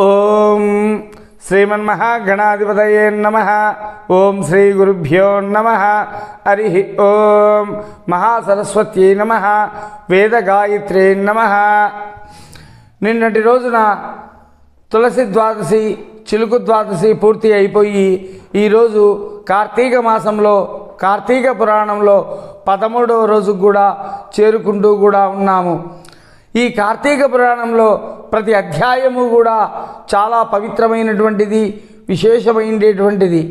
ఓం శ్రీమన్మహాగణాధిపతయే నమ. ఓం శ్రీ గురుభ్యో నమ. హరి ఓం మహాసరస్వత్యై నమ. వేదగాయత్రే నమ. నిన్నటి రోజున తులసి ద్వాదశి చిలుకు ద్వాదశి పూర్తి అయిపోయి ఈరోజు కార్తీక మాసంలో కార్తీక పురాణంలో పదమూడవ రోజుకు కూడా చేరుకుంటూ కూడా ఉన్నాము. ఈ కార్తీక పురాణంలో ప్రతి అధ్యాయము కూడా చాలా పవిత్రమైనటువంటిది విశేషమైనటువంటిది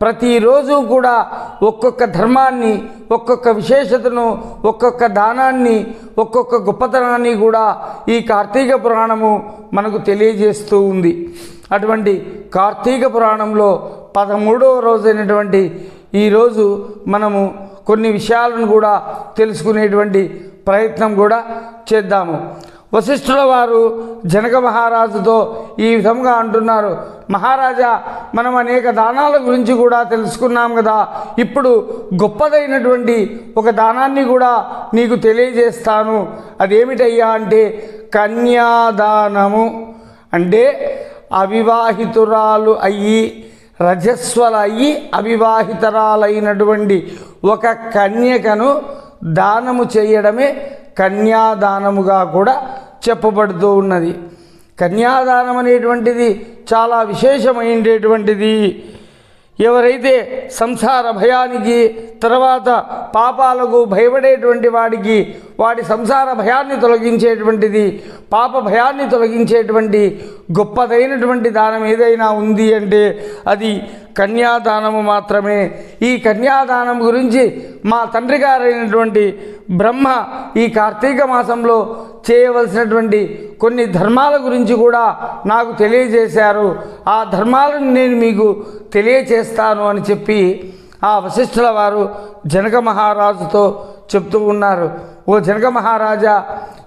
ప్రతిరోజు కూడా ఒక్కొక్క ధర్మాన్ని ఒక్కొక్క విశేషతను ఒక్కొక్క దానాన్ని ఒక్కొక్క గొప్పతనాన్ని కూడా ఈ కార్తీక పురాణము మనకు తెలియజేస్తూ ఉంది. అటువంటి కార్తీక పురాణంలో పదమూడవ రోజైనటువంటి ఈరోజు మనము కొన్ని విషయాలను కూడా తెలుసుకునేటువంటి ప్రయత్నం కూడా చేద్దాము. వశిష్ఠుల వారు జనక మహారాజుతో ఈ విధంగా అంటున్నారు. మహారాజా మనం అనేక దానాల గురించి కూడా తెలుసుకున్నాం కదా. ఇప్పుడు గొప్పదైనటువంటి ఒక దానాన్ని కూడా నీకు తెలియజేస్తాను. అదేమిటయ్యా అంటే కన్యాదానము. అంటే అవివాహితురాలు అయ్యి రజస్వల అయ్యి అవివాహితరాలైనటువంటి ఒక కన్యకను దానము చేయడమే కన్యాదానముగా కూడా చెప్పబడుతూ ఉన్నది. కన్యాదానం అనేటువంటిది చాలా విశేషమైనటువంటిది. ఎవరైతే సంసార భయానికి తర్వాత పాపాలకు భయపడేటువంటి వాడికి వాడి సంసార భయాన్ని తొలగించేటువంటిది పాప భయాన్ని తొలగించేటువంటి గొప్పదైనటువంటి దానం ఏదైనా ఉంది అంటే అది కన్యాదానము మాత్రమే. ఈ కన్యాదానం గురించి మా తండ్రి గారైనటువంటి బ్రహ్మ ఈ కార్తీక మాసంలో చేయవలసినటువంటి కొన్ని ధర్మాల గురించి కూడా నాకు తెలియజేశారు. ఆ ధర్మాలను నేను మీకు తెలియచేస్తాను అని చెప్పి ఆ వశిష్ఠుల వారు జనక మహారాజుతో చెప్తూ ఉన్నారు. ఓ జనక మహారాజా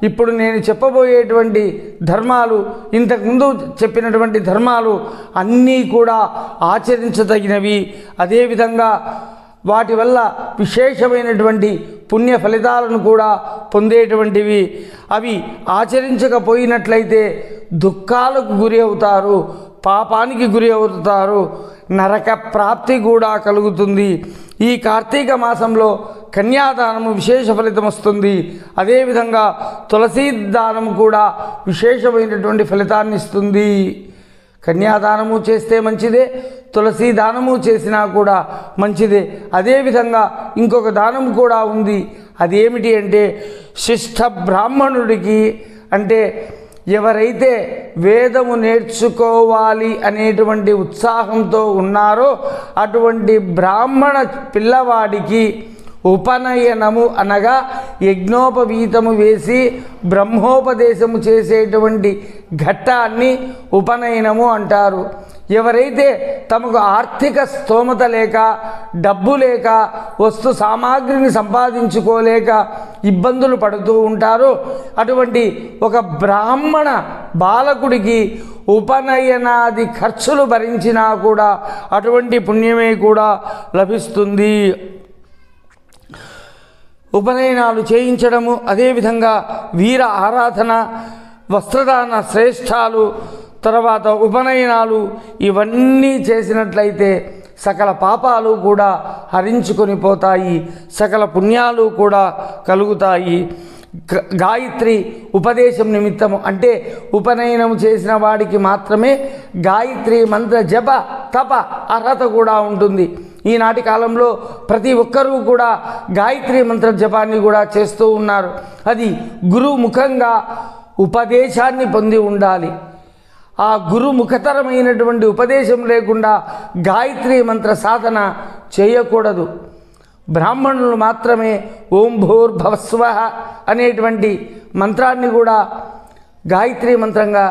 ఇప్పుడు నేను చెప్పబోయేటువంటి ధర్మాలు ఇంతకుముందు చెప్పినటువంటి ధర్మాలు అన్నీ కూడా ఆచరించదగినవి. అదేవిధంగా వాటి వల్ల విశేషమైనటువంటి పుణ్య ఫలితాలను కూడా పొందేటువంటివి. అవి ఆచరించకపోయినట్లయితే దుఃఖాలకు గురి అవుతారు పాపానికి గురి అవుతారు. నరక ప్రాప్తి కూడా కలుగుతుంది. ఈ కార్తీక మాసంలో కన్యాదానము విశేష ఫలితం వస్తుంది. అదేవిధంగా తులసీ దానం కూడా విశేషమైనటువంటి ఫలితాన్ని ఇస్తుంది. కన్యాదానము చేస్తే మంచిదే తులసి దానము చేసినా కూడా మంచిదే. అదేవిధంగా ఇంకొక దానం కూడా ఉంది. అదేమిటి అంటే శిష్ట బ్రాహ్మణుడికి అంటే ఎవరైతే వేదము నేర్చుకోవాలి అనేటువంటి ఉత్సాహంతో ఉన్నారో అటువంటి బ్రాహ్మణ పిల్లవాడికి ఉపనయనము అనగా యజ్ఞోపవీతము వేసి బ్రహ్మోపదేశము చేసేటువంటి ఘట్టాన్ని ఉపనయనము అంటారు. ఎవరైతే తమకు ఆర్థిక స్తోమత లేక డబ్బు లేక వస్తు సామాగ్రిని సంపాదించుకోలేక ఇబ్బందులు పడుతూ ఉంటారో అటువంటి ఒక బ్రాహ్మణ బాలకుడికి ఉపనయనాది ఖర్చులు భరించినా కూడా అటువంటి పుణ్యమే కూడా లభిస్తుంది. ఉపనయనాలు చేయించడము అదేవిధంగా వీర ఆరాధన వస్త్రదాన శ్రేష్టాలు తర్వాత ఉపనయనాలు ఇవన్నీ చేసినట్లయితే సకల పాపాలు కూడా హరించుకొని పోతాయి సకల పుణ్యాలు కూడా కలుగుతాయి. గాయత్రి ఉపదేశం నిమిత్తము. అంటే ఉపనయనం చేసిన వాడికి మాత్రమే గాయత్రి మంత్ర జప తప అర్హత కూడా ఉంటుంది. ఈనాటి కాలంలో ప్రతి ఒక్కరూ కూడా గాయత్రి మంత్ర జపాన్ని కూడా చేస్తూ ఉన్నారు. అది గురు ముఖంగా ఉపదేశాన్ని పొంది ఉండాలి. ఆ గురు ముఖతరమైనటువంటి ఉపదేశం లేకుండా గాయత్రి మంత్ర సాధన చేయకూడదు. బ్రాహ్మణులు మాత్రమే ఓం భూర్భవస్వ అనేటువంటి మంత్రాన్ని కూడా గాయత్రి మంత్రంగా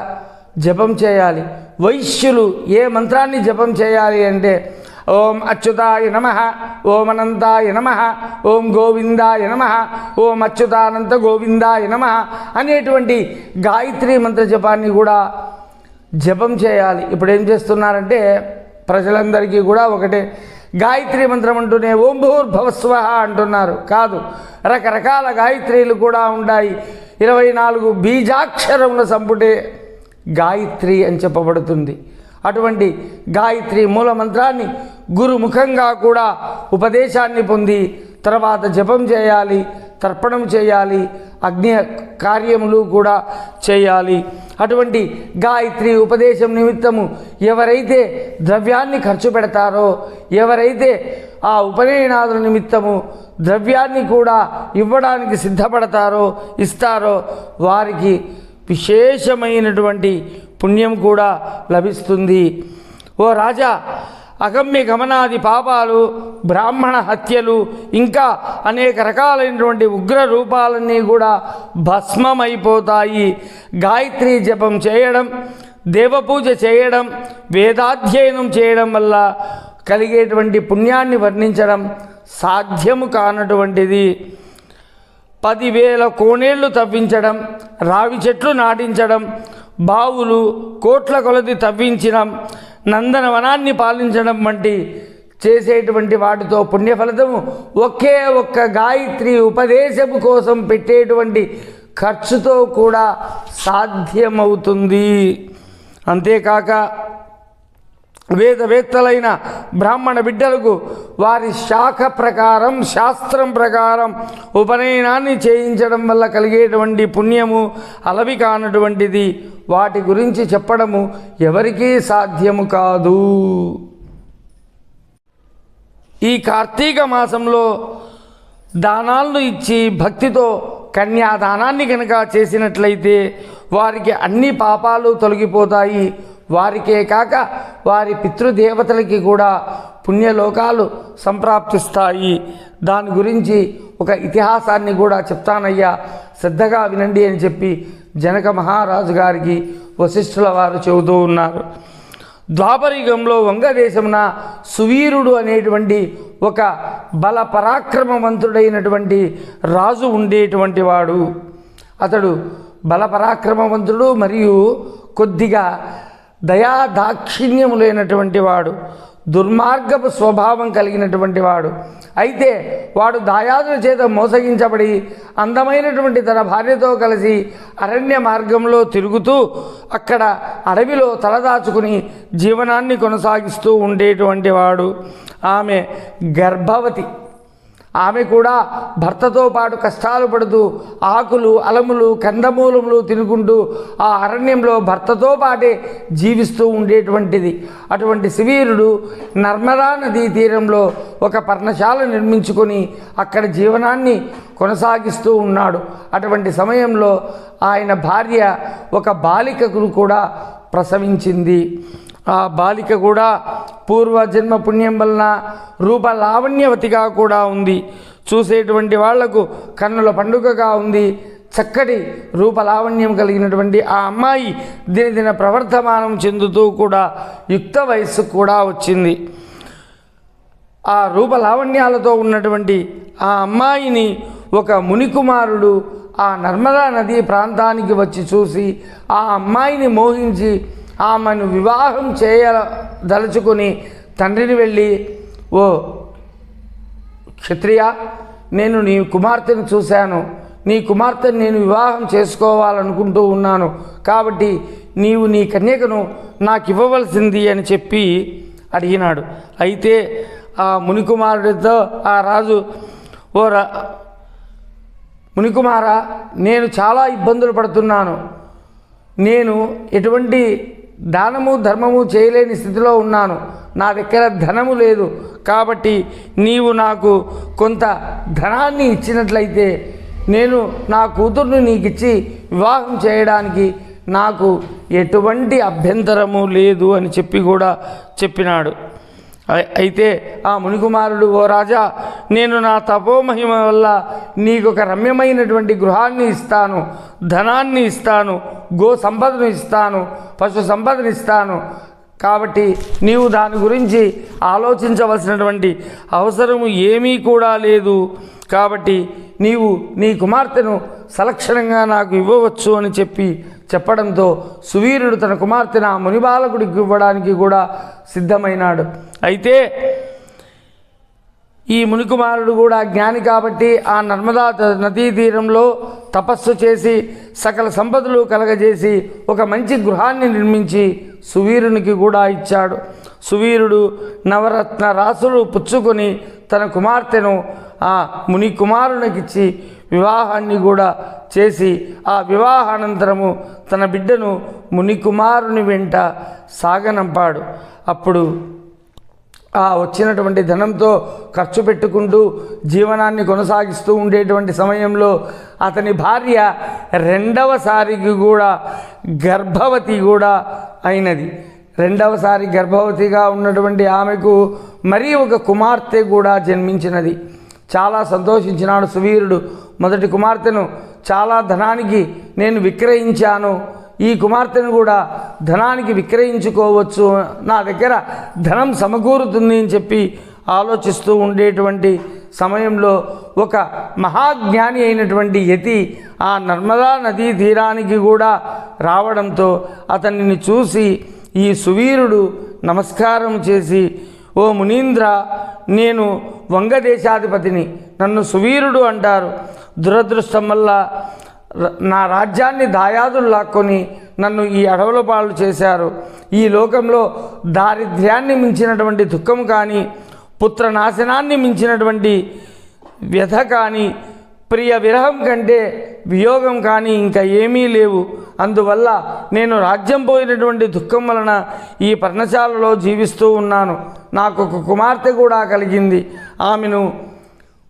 జపం చేయాలి. వైశ్యులు ఏ మంత్రాన్ని జపం చేయాలి అంటే ఓం అచ్యుతాయ నమ ఓం అనంతాయ నమ ఓం గోవిందాయ నమ ఓం అచ్యుతానంత గోవిందాయ నమ అనేటువంటి గాయత్రి మంత్ర జపాన్ని కూడా జపం చేయాలి. ఇప్పుడు ఏం చేస్తున్నారంటే ప్రజలందరికీ కూడా ఒకటే గాయత్రి మంత్రం అంటూనే ఓం భూర్భవస్వ అంటున్నారు. కాదు రకరకాల గాయత్రీలు కూడా ఉన్నాయి ఇరవై నాలుగు బీజాక్షరముల సంపుటే గాయత్రి అని చెప్పబడుతుంది. అటువంటి గాయత్రి మూల మంత్రాన్ని గురుముఖంగా కూడా ఉపదేశాన్ని పొంది తర్వాత జపం చేయాలి తర్పణం చేయాలి అగ్ని కార్యములు కూడా చేయాలి. అటువంటి గాయత్రి ఉపదేశం నిమిత్తము ఎవరైతే ద్రవ్యాన్ని ఖర్చు పెడతారో ఎవరైతే ఆ ఉపనయనాదుల నిమిత్తము ద్రవ్యాన్ని కూడా ఇవ్వడానికి సిద్ధపడతారో ఇస్తారో వారికి విశేషమైనటువంటి పుణ్యం కూడా లభిస్తుంది. ఓ రాజా అగమ్య గమనాది పాపాలు బ్రాహ్మణ హత్యలు ఇంకా అనేక రకాలైనటువంటి ఉగ్ర రూపాలన్నీ కూడా భస్మమైపోతాయి. గాయత్రి జపం చేయడం దేవపూజ చేయడం వేదాధ్యయనం చేయడం వల్ల కలిగేటువంటి పుణ్యాన్ని వర్ణించడం సాధ్యము కానటువంటిది. పదివేల కోనేళ్ళు తవ్వించడం రావి చెట్లు నాటించడం బావులు కోట్ల కొలది తవ్వించడం నందనవనాన్ని పాలించడం వంటి చేసేటువంటి వాటితో పుణ్యఫలితము ఒకే ఒక్క గాయత్రి ఉపదేశము కోసం పెట్టేటువంటి ఖర్చుతో కూడా సాధ్యమవుతుంది. అంతేకాక వేదవేత్తలైన బ్రాహ్మణ బిడ్డలకు వారి శాఖ ప్రకారం శాస్త్రం ప్రకారం ఉపనయనాన్ని చేయించడం వల్ల కలిగేటువంటి పుణ్యము అలవి కానటువంటిది వాటి గురించి చెప్పడము ఎవరికీ సాధ్యము కాదు. ఈ కార్తీక మాసంలో దానాలను ఇచ్చి భక్తితో కన్యాదానాన్ని కనుక చేసినట్లయితే వారికి అన్ని పాపాలు తొలగిపోతాయి. వారికే కాక వారి పితృదేవతలకి కూడా పుణ్యలోకాలు సంప్రాప్తిస్తాయి. దాని గురించి ఒక ఇతిహాసాన్ని కూడా చెప్తానయ్యా. శ్రద్ధగా వినండి అని చెప్పి జనక మహారాజు గారికి వశిష్ఠుల వారు చెబుతూ ఉన్నారు. ద్వాపరయుగంలో వంగదేశమున సువీరుడు అనేటువంటి ఒక బల పరాక్రమవంతుడైనటువంటి రాజు ఉండేటువంటి వాడు. అతడు బల పరాక్రమవంతుడు మరియు కొద్దిగా దయా దాక్షిణ్యము లేనటువంటి వాడు. దుర్మార్గపు స్వభావం కలిగినటువంటి వాడు. అయితే వాడు దాయాదుల చేత మోసగించబడి అందమైనటువంటి తన భార్యతో కలిసి అరణ్య మార్గంలో తిరుగుతూ అక్కడ అడవిలో తలదాచుకుని జీవనాన్ని కొనసాగిస్తూ ఉండేటువంటి వాడు. ఆమె గర్భవతి. ఆమె కూడా భర్తతో పాటు కష్టాలు పడుతూ ఆకులు అలములు కందమూలములు తినుకుంటూ ఆ అరణ్యంలో భర్తతో పాటే జీవిస్తూ ఉండేటువంటిది. అటువంటి శివీరుడు నర్మదా నదీ తీరంలో ఒక పర్ణశాల నిర్మించుకొని అక్కడ జీవనాన్ని కొనసాగిస్తూ ఉన్నాడు. అటువంటి సమయంలో ఆయన భార్య ఒక బాలికకు కూడా ప్రసవించింది. ఆ బాలిక కూడా పూర్వజన్మ పుణ్యం వలన రూప లావణ్యవతిగా కూడా ఉంది. చూసేటువంటి వాళ్ళకు కన్నుల పండుగగా ఉంది. చక్కటి రూపలావణ్యం కలిగినటువంటి ఆ అమ్మాయి దినదిన ప్రవర్ధమానం చెందుతూ కూడా యుక్త వయస్సు కూడా వచ్చింది. ఆ రూపలావణ్యాలతో ఉన్నటువంటి ఆ అమ్మాయిని ఒక మునికుమారుడు ఆ నర్మదా నదీ ప్రాంతానికి వచ్చి చూసి ఆ అమ్మాయిని మోహించి ఆమెను వివాహం చేయదలుచుకుని తండ్రిని వెళ్ళి ఓ క్షత్రియ నేను నీ కుమార్తెను చూశాను. నీ కుమార్తెను నేను వివాహం చేసుకోవాలనుకుంటూ ఉన్నాను. కాబట్టి నీవు నీ కన్యకను నాకు ఇవ్వవలసింది అని చెప్పి అడిగినాడు. అయితే ఆ మునికుమారుడితో ఆ రాజు ఓ రా మునికుమార నేను చాలా ఇబ్బందులు పడుతున్నాను. నేను ఎటువంటి దానము ధర్మము చేయలేని స్థితిలో ఉన్నాను. నా దగ్గర ధనము లేదు. కాబట్టి నీవు నాకు కొంత ధనాన్ని ఇచ్చినట్లయితే నేను నా కూతుర్ని నీకిచ్చి వివాహం చేయడానికి నాకు ఎటువంటి అభ్యంతరము లేదు అని చెప్పి కూడా చెప్పినాడు. అయితే ఆ మునికుమారుడు ఓ రాజా నేను నా తపోమహిమ వల్ల నీకు ఒక రమ్యమైనటువంటి గృహాన్ని ఇస్తాను ధనాన్ని ఇస్తాను గో సంపదను ఇస్తాను పశు సంపదను ఇస్తాను. కాబట్టి నీవు దాని గురించి ఆలోచించవలసినటువంటి అవసరము ఏమీ కూడా లేదు. కాబట్టి నీవు నీ కుమార్తెను సలక్షణంగా నాకు ఇవ్వవచ్చు అని చెప్పి చెప్పడంతో సువీరుడు తన కుమార్తెను ఆ మునిబాలకుడికి ఇవ్వడానికి కూడా సిద్ధమైనాడు. అయితే ఈ మునికుమారుడు కూడా జ్ఞాని కాబట్టి ఆ నర్మదా నదీ తీరంలో తపస్సు చేసి సకల సంపదలు కలగజేసి ఒక మంచి గృహాన్ని నిర్మించి సువీరునికి కూడా ఇచ్చాడు. సువీరుడు నవరత్న రాసులు పుచ్చుకొని తన కుమార్తెను ఆ ముని కుమారునికిచ్చి వివాహాన్ని కూడా చేసి ఆ వివాహానంతరము తన బిడ్డను మునికుమారుని వెంట సాగనంపాడు. అప్పుడు ఆ వచ్చినటువంటి ధనంతో ఖర్చు పెట్టుకుంటూ జీవనాన్ని కొనసాగిస్తూ ఉండేటువంటి సమయంలో అతని భార్య రెండవసారికి కూడా గర్భవతి కూడా అయినది. రెండవసారి గర్భవతిగా ఉన్నటువంటి ఆమెకు మరీ ఒక కుమార్తె కూడా జన్మించినది. చాలా సంతోషించినాడు సువీరుడు. మొదటి కుమార్తెను చాలా ధనానికి నేను విక్రయించాను. ఈ కుమార్తెను కూడా ధనానికి విక్రయించుకోవచ్చు. నా దగ్గర ధనం సమకూరుతుంది అని చెప్పి ఆలోచిస్తూ ఉండేటువంటి సమయంలో ఒక మహాజ్ఞాని అయినటువంటి యతి ఆ నర్మదా నదీ తీరానికి కూడా రావడంతో అతనిని చూసి ఈ సువీరుడు నమస్కారం చేసి ఓ మునీంద్ర నేను వంగదేశాధిపతిని. నన్ను సువీరుడు అంటారు. దురదృష్టం వల్ల నా రాజ్యాన్ని దాయాదులు లాక్కొని నన్ను ఈ అడవుల పాలు చేశారు. ఈ లోకంలో దారిద్ర్యాన్ని మించినటువంటి దుఃఖం కానీ పుత్ర నాశనాన్ని మించినటువంటి వ్యధ కానీ ప్రియ విరహం కంటే వియోగం కానీ ఇంకా ఏమీ లేవు. అందువల్ల నేను రాజ్యం పోయినటువంటి దుఃఖం వలన ఈ పర్ణశాలలో జీవిస్తూ ఉన్నాను. నాకు ఒక కుమార్తె కూడా కలిగింది. ఆమెను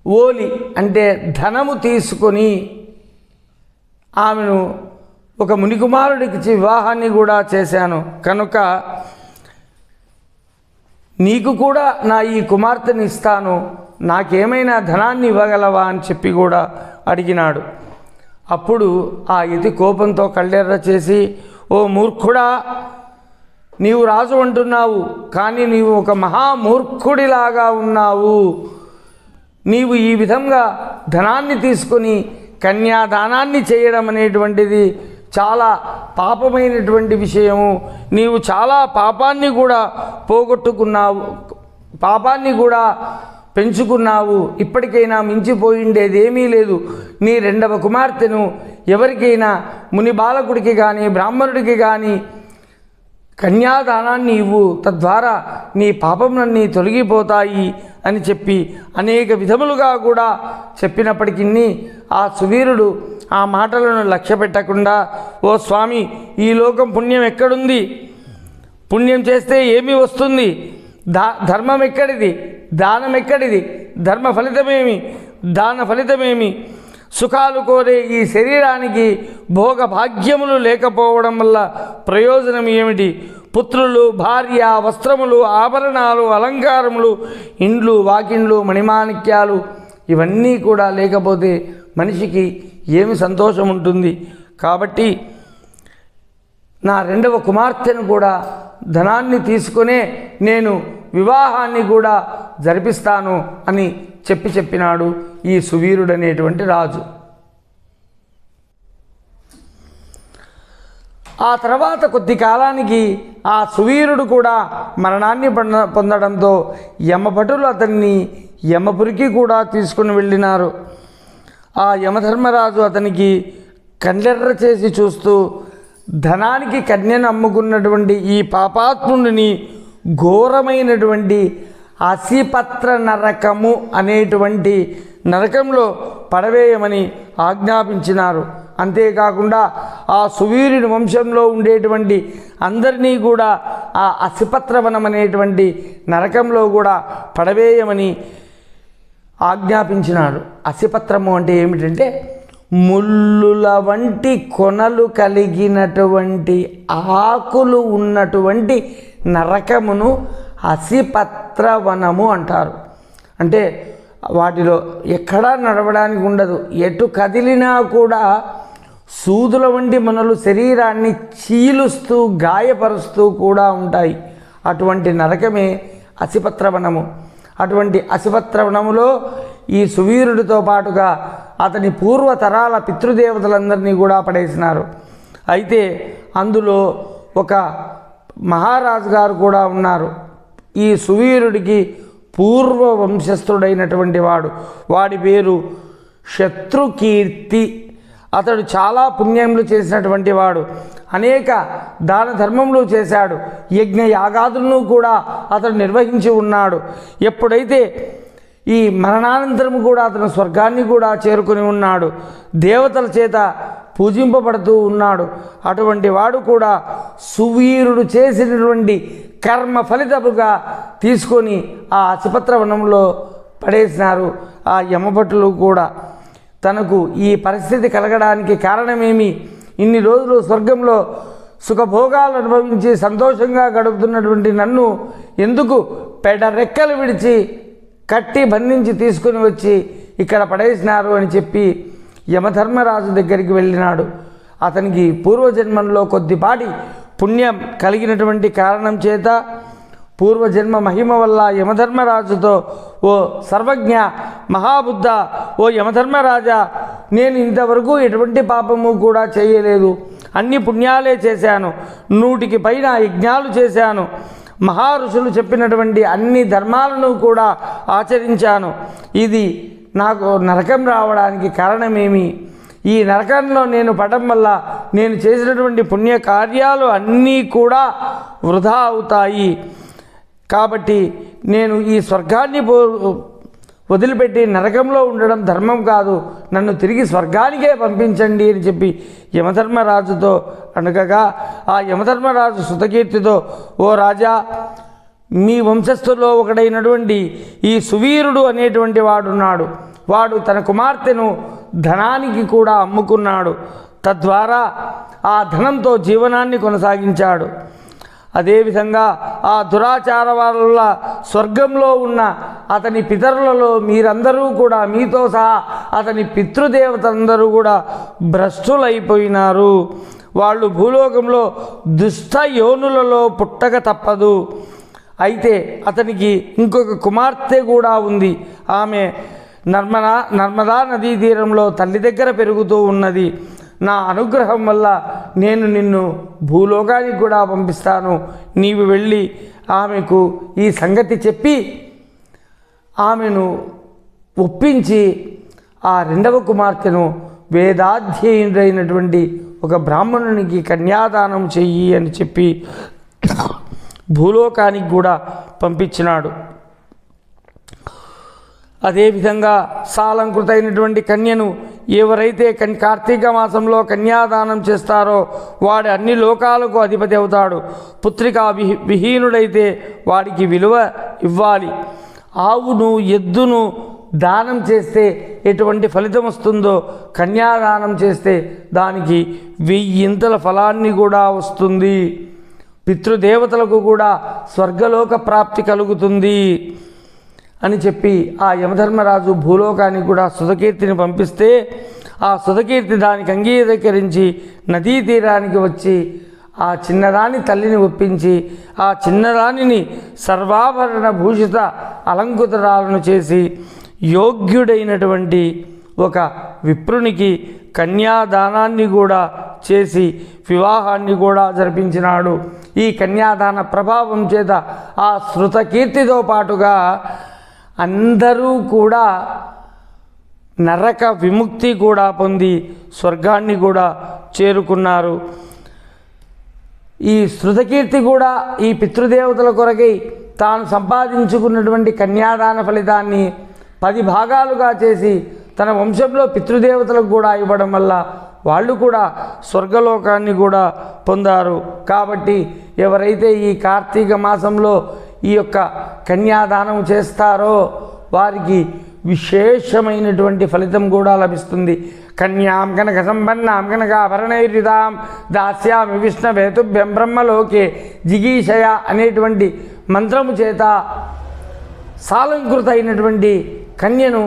ఓలి అంటే ధనము తీసుకొని ఆమెను ఒక మునికుమారుడికి వివాహాన్ని కూడా చేశాను. కనుక నీకు కూడా నా ఈ కుమార్తెని ఇస్తాను. నాకేమైనా ధనాన్ని ఇవ్వగలవా అని చెప్పి కూడా అడిగినాడు. అప్పుడు ఆ యతి కోపంతో కళ్ళెర్ర చేసి ఓ మూర్ఖుడా నీవు రాజు అంటున్నావు కానీ నీవు ఒక మహామూర్ఖుడిలాగా ఉన్నావు. నీవు ఈ విధంగా ధనాన్ని తీసుకొని కన్యాదానాన్ని చేయడం అనేటువంటిది చాలా పాపమైనటువంటి విషయము. నీవు చాలా పాపాన్ని కూడా పోగొట్టుకున్నావు పాపాన్ని కూడా పెంచుకున్నావు. ఇప్పటికైనా మించిపోయిండేది ఏమీ లేదు. నీ రెండవ కుమార్తెను ఎవరికైనా ముని బాలకుడికి కానీ బ్రాహ్మణుడికి కానీ కన్యాదానాన్ని ఇవ్వు తద్వారా నీ పాపములన్నీ తొలగిపోతాయి అని చెప్పి అనేక విధములుగా కూడా చెప్పినప్పటికీ ఆ సువీరుడు ఆ మాటలను లక్ష్య పెట్టకుండా ఓ స్వామి ఈ లోకం పుణ్యం ఎక్కడుంది? పుణ్యం చేస్తే ఏమి వస్తుంది? దా ధర్మం ఎక్కడిది? దానం ఎక్కడిది? ధర్మ ఫలితమేమి? దాన ఫలితమేమి? సుఖాలు కోరే ఈ శరీరానికి భోగ భాగ్యములు లేకపోవడం వల్ల ప్రయోజనం ఏమిటి? పుత్రులు భార్య వస్త్రములు ఆభరణాలు అలంకారములు ఇండ్లు వాకిండ్లు మణిమాణిక్యాలు ఇవన్నీ కూడా లేకపోతే మనిషికి ఏమి సంతోషం ఉంటుంది? కాబట్టి నా రెండవ కుమార్తెను కూడా ధనాన్ని తీసుకునే నేను వివాహాన్ని కూడా జరిపిస్తాను అని చెప్పి చెప్పినాడు ఈ సువీరుడనేటువంటి రాజు. ఆ తర్వాత కొద్ది కాలానికి ఆ సువీరుడు కూడా మరణాన్ని పొంద పొందడంతో యమభటులు అతన్ని యమపురికి కూడా తీసుకుని వెళ్ళినారు. ఆ యమధర్మరాజు అతనికి కండెర్ర చేసి చూస్తూ ధనానికి కన్యను అమ్ముకున్నటువంటి ఈ పాపాత్ముడిని ఘోరమైనటువంటి అసిపత్ర నరకము అనేటువంటి నరకంలో పడవేయమని ఆజ్ఞాపించినారు. అంతేకాకుండా ఆ సువీరుని వంశంలో ఉండేటువంటి అందరినీ కూడా ఆ అసిపత్రవనం అనేటువంటి నరకంలో కూడా పడవేయమని ఆజ్ఞాపించినాడు అసిపత్రము అంటే ఏమిటంటే ముళ్ళుల వంటి కొనలు కలిగినటువంటి ఆకులు ఉన్నటువంటి నరకమును అసిపత్రవనము అంటారు. అంటే వాటిలో ఎక్కడా నడవడానికి ఉండదు. ఎటు కదిలినా కూడా సూదుల వంటి మనలు శరీరాన్ని చీలుస్తూ గాయపరుస్తూ కూడా ఉంటాయి. అటువంటి నరకమే అసిపత్రవనము అటువంటి అసిపత్రవనములో ఈ సువీరుడితో పాటుగా అతని పూర్వతరాల పితృదేవతలందరినీ కూడా పడేసినారు. అయితే అందులో ఒక మహారాజు గారు కూడా ఉన్నారు. ఈ సువీరుడికి పూర్వ వంశస్థుడైనటువంటి వాడు. వాడి పేరు శత్రుకీర్తి. అతడు చాలా పుణ్యములు చేసినటువంటి వాడు. అనేక దాన ధర్మములు చేశాడు. యజ్ఞ యాగాదులను కూడా అతడు నిర్వహించి ఉన్నాడు. ఎప్పుడైతే ఈ మరణానంతరం కూడా అతను స్వర్గాన్ని కూడా చేరుకుని ఉన్నాడు. దేవతల చేత పూజింపబడుతూ ఉన్నాడు. అటువంటి వాడు కూడా సువీరుడు చేసినటువంటి కర్మ ఫలితముగా తీసుకొని ఆ ఆసుపత్రవనంలో పడేసినారు. ఆ యమభటులు కూడా తనకు ఈ పరిస్థితి కలగడానికి కారణమేమి? ఇన్ని రోజులు స్వర్గంలో సుఖభోగాలు అనుభవించి సంతోషంగా గడుపుతున్నటువంటి నన్ను ఎందుకు పెడరెక్కలు విడిచి కట్టి బంధించి తీసుకుని వచ్చి ఇక్కడ పడేసినారు అని చెప్పి యమధర్మరాజు దగ్గరికి వెళ్ళినాడు. అతనికి పూర్వజన్మంలో కొద్దిపాటి పుణ్యం కలిగినటువంటి కారణం చేత పూర్వజన్మ మహిమ వల్ల యమధర్మరాజుతో ఓ సర్వజ్ఞ మహాబుద్ధ ఓ యమధర్మరాజా నేను ఇంతవరకు ఎటువంటి పాపము కూడా చేయలేదు. అన్ని పుణ్యాలే చేశాను. నూటికి పైన యజ్ఞాలు చేశాను. మహారుషులు చెప్పినటువంటి అన్ని ధర్మాలను కూడా ఆచరించాను. ఇది నాకు నరకం రావడానికి కారణమేమి? ఈ నరకంలో నేను పడడం వల్ల నేను చేసినటువంటి పుణ్య కార్యాలు అన్నీ కూడా వృధా అవుతాయి. కాబట్టి నేను ఈ స్వర్గాన్ని పో వదిలిపెట్టి నరకంలో ఉండడం ధర్మం కాదు. నన్ను తిరిగి స్వర్గానికే పంపించండి అని చెప్పి యమధర్మరాజుతో అనగగా ఆ యమధర్మరాజు సుతకీర్తితో ఓ రాజా మీ వంశస్థుల్లో ఒకడైనటువంటి ఈ సువీరుడు అనేటువంటి వాడున్నాడు. వాడు తన కుమార్తెను ధనానికి కూడా అమ్ముకున్నాడు. తద్వారా ఆ ధనంతో జీవనాన్ని కొనసాగించాడు. అదేవిధంగా ఆ దురాచార వల్ల స్వర్గంలో ఉన్న అతని పితరులలో మీరందరూ కూడా మీతో సహా అతని పితృదేవతలందరూ కూడా భ్రష్టులైపోయినారు. వాళ్ళు భూలోకంలో దుష్ట యోనులలో పుట్టక తప్పదు. అయితే అతనికి ఇంకొక కుమార్తె కూడా ఉంది. ఆమె నర్మదా నర్మదా నదీ తీరంలో తల్లి దగ్గర పెరుగుతూ ఉన్నది. నా అనుగ్రహం వల్ల నేను నిన్ను భూలోకానికి కూడా పంపిస్తాను. నీవు వెళ్ళి ఆమెకు ఈ సంగతి చెప్పి ఆమెను ఒప్పించి ఆ రెండవ కుమార్తెను వేదాధ్యయుడైనటువంటి ఒక బ్రాహ్మణునికి కన్యాదానం చెయ్యి అని చెప్పి భూలోకానికి కూడా పంపించినాడు. అదేవిధంగా సాలంకృతైనటువంటి కన్యను ఎవరైతే కన్ కార్తీక మాసంలో కన్యాదానం చేస్తారో వాడు అన్ని లోకాలకు అధిపతి అవుతాడు. పుత్రికా విహి విహీనుడైతే వాడికి విలువ ఇవ్వాలి. ఆవును ఎద్దును దానం చేస్తే ఎటువంటి ఫలితం వస్తుందో కన్యాదానం చేస్తే దానికి వెయ్యింతల ఫలాన్ని కూడా వస్తుంది. పితృదేవతలకు కూడా స్వర్గలోక ప్రాప్తి కలుగుతుంది అని చెప్పి ఆ యమధర్మరాజు భూలోకానికి కూడా సుధకీర్తిని పంపిస్తే ఆ సుధకీర్తి దానికి అంగీకరించి నదీ తీరానికి వచ్చి ఆ చిన్నదాని తల్లిని ఒప్పించి ఆ చిన్నదానిని సర్వాభరణ భూషిత అలంకృతరాలను చేసి యోగ్యుడైనటువంటి ఒక విప్రునికి కన్యాదానాన్ని కూడా చేసి వివాహాన్ని కూడా జరిపించినాడు. ఈ కన్యాదాన ప్రభావం చేత ఆ శృతకీర్తితో పాటుగా అందరూ కూడా నరక విముక్తి కూడా పొంది స్వర్గాన్ని కూడా చేరుకున్నారు. ఈ శృతకీర్తి కూడా ఈ పితృదేవతల కొరకై తాను సంపాదించుకున్నటువంటి కన్యాదాన ఫలితాన్ని పది భాగాలుగా చేసి తన వంశంలో పితృదేవతలకు కూడా ఇవ్వడం వల్ల వాళ్ళు కూడా స్వర్గలోకాన్ని కూడా పొందారు. కాబట్టి ఎవరైతే ఈ కార్తీక మాసంలో ఈ యొక్క కన్యాదానం చేస్తారో వారికి విశేషమైనటువంటి ఫలితం కూడా లభిస్తుంది. కన్యాం కనక సంపన్నాం కనక ఆభరణైర్యుదాం దాస్యామి విష్ణవేతుభ్యం బ్రహ్మలోకే జిగీషయ అనేటువంటి మంత్రము చేత సాలంకృత అయినటువంటి కన్యను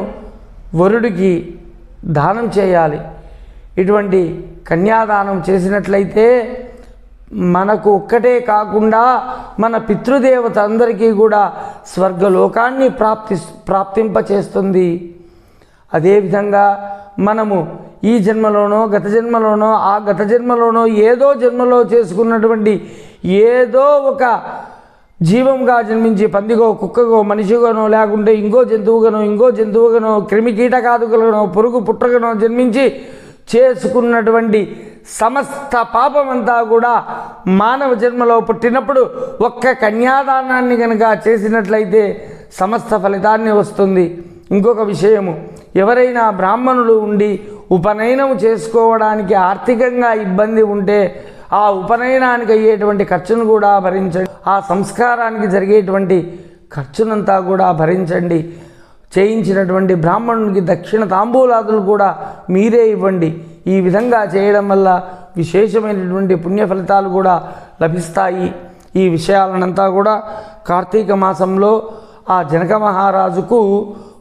వరుడికి దానం చేయాలి. ఇటువంటి కన్యాదానం చేసినట్లయితే మనకు ఒక్కటే కాకుండా మన పితృదేవత అందరికీ కూడా స్వర్గలోకాన్ని ప్రాప్తి ప్రాప్తింపచేస్తుంది. అదేవిధంగా మనము ఈ జన్మలోనో గత జన్మలోనో ఆ గత జన్మలోనో ఏదో జన్మలో చేసుకున్నటువంటి ఏదో ఒక జీవంగా జన్మించి పందిగో కుక్కగో మనిషిగానో లేకుంటే ఇంకో జంతువుగానో ఇంకో జంతువుగానో క్రిమి కీటకాదుకలనో పురుగు పుట్రగనో జన్మించి చేసుకున్నటువంటి సమస్త పాపమంతా కూడా మానవ జన్మలో పుట్టినప్పుడు ఒక్క కన్యాదానాన్ని కనుక చేసినట్లయితే సమస్త ఫలితాన్ని వస్తుంది. ఇంకొక విషయము ఎవరైనా బ్రాహ్మణులు ఉండి ఉపనయనం చేసుకోవడానికి ఆర్థికంగా ఇబ్బంది ఉంటే ఆ ఉపనయనానికి అయ్యేటువంటి ఖర్చును కూడా భరించండి. ఆ సంస్కారానికి జరిగేటువంటి ఖర్చునంతా కూడా భరించండి. చేయించినటువంటి బ్రాహ్మణునికి దక్షిణ తాంబూలాదులు కూడా మీరే ఇవ్వండి. ఈ విధంగా చేయడం వల్ల విశేషమైనటువంటి పుణ్య ఫలితాలు కూడా లభిస్తాయి. ఈ విషయాలనంతా కూడా కార్తీక మాసంలో ఆ జనక మహారాజుకు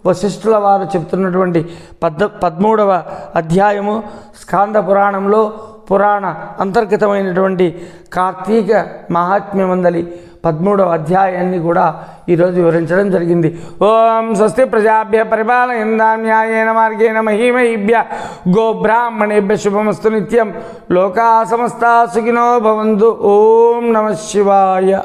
వశిష్ఠుల వారు చెప్తున్నటువంటి పద్ పదమూడవ అధ్యాయము స్కాంద పురాణంలో పురాణ అంతర్గతమైనటువంటి కార్తీక మహాత్మ్యమందలి పదమూడవ అధ్యాయాన్ని కూడా ఈరోజు వివరించడం జరిగింది. ఓం స్వస్తి ప్రజాభ్య పరిపాలయందాన్యాయన మార్గేణ మహిమహిభ్య గోబ్రాహ్మణేభ్య శుభమస్తు నిత్యం. లోకా సమస్త సుఖినో భవంతు. ఓం నమ శివాయ.